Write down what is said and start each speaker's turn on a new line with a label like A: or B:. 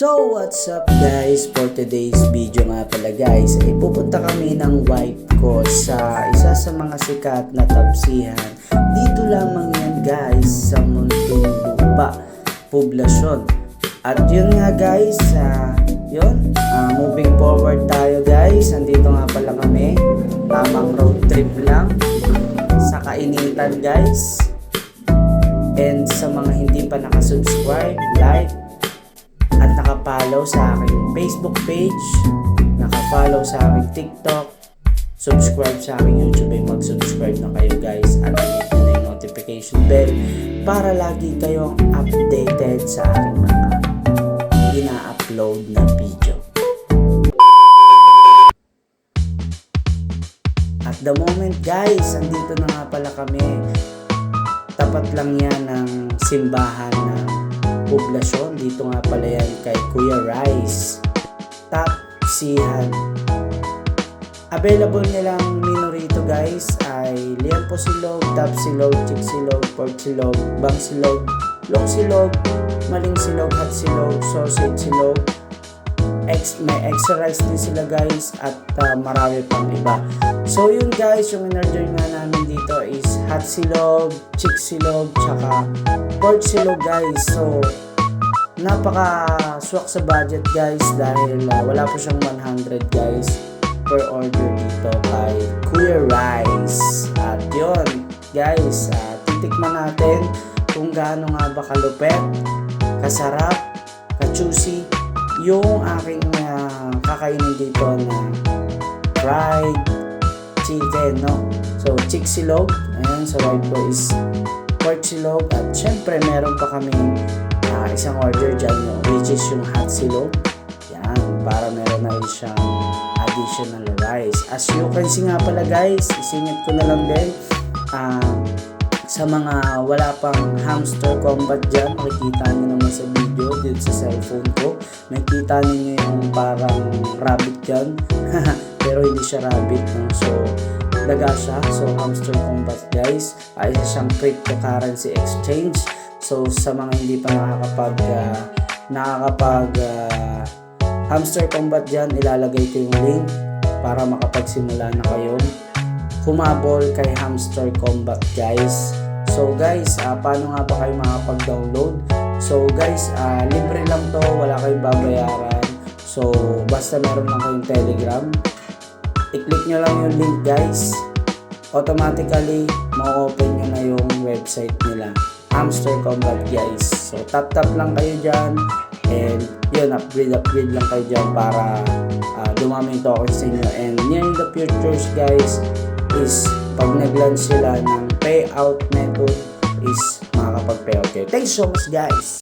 A: So what's up guys? For today's video nga pala guys ay pupunta kami ng wife ko sa isa sa mga sikat na tabsihan dito lamang yan guys sa Munting Lupa Poblasyon at yun nga guys ah, yun ah, moving forward tayo guys. Andito nga pala kami. Tamang road trip lang sa kainitan guys. And sa mga hindi pa nakasubscribe like nakapollow sa aking Facebook page, nakafollow sa aking TikTok, subscribe sa aking YouTube ay mag-subscribe na kayo guys at hit na yung notification bell para lagi kayong updated sa aking mga ina-upload na video. At the moment guys, andito na nga pala kami. Tapat lang yan ng simbahan ng poblasyon. Dito nga pala yan kay Kuya Rice. Top Sihan. Available nilang menu rito guys ay liempo silog, top silog, chick silog, pork silog, bang silog, long silog, maling silog, hot silog, sausage silog, ex may extra rice din sila guys at uh, marami pang iba. So yun guys, yung in-order nga namin dito is hot silog, chick silog, tsaka pork silog guys. So napaka swak sa budget guys dahil uh, wala po siyang 100 guys per order dito kay Kuya Rice. At yun guys, uh, titikman natin kung gaano nga ba kalupet, kasarap, ka-juicy yung aking uh, kakainin dito na fried chicken, no? So, chick silog, ayan, sa wife ko is pork silog, at syempre, meron pa kami uh, isang order dyan, no? which is yung hot silog. Yan, para meron na rin siyang additional rice. As you can see nga pala guys, isingit ko na lang din, ah, sa mga wala pang hamster combat dyan, makikita nyo sa video dito sa cellphone ko. Makikita niyo yung parang rabbit dyan. Pero hindi siya rabbit. No? So, daga siya. So, hamster combat guys. Ay siyang cryptocurrency exchange. So, sa mga hindi pa nakakapag ah, nakakapag ah, hamster combat dyan, ilalagay ko yung link para makapagsimula na kayong humabol kay Hamster Combat guys. So guys, ah, paano nga ba kayo makapag-download? So guys, ah, libre lang to, wala kayong babayaran. So basta meron lang kayong Telegram, i-click nyo lang yung link guys. Automatically, ma-open nyo na yung website nila. Hamster Combat guys. So tap tap lang kayo dyan. And yun, upgrade upgrade lang kayo dyan para ah, dumami yung tokens sa inyo. And near the futures guys, is pag nag-launch sila ng payout method is makakapag-payout kayo. Thanks so much guys!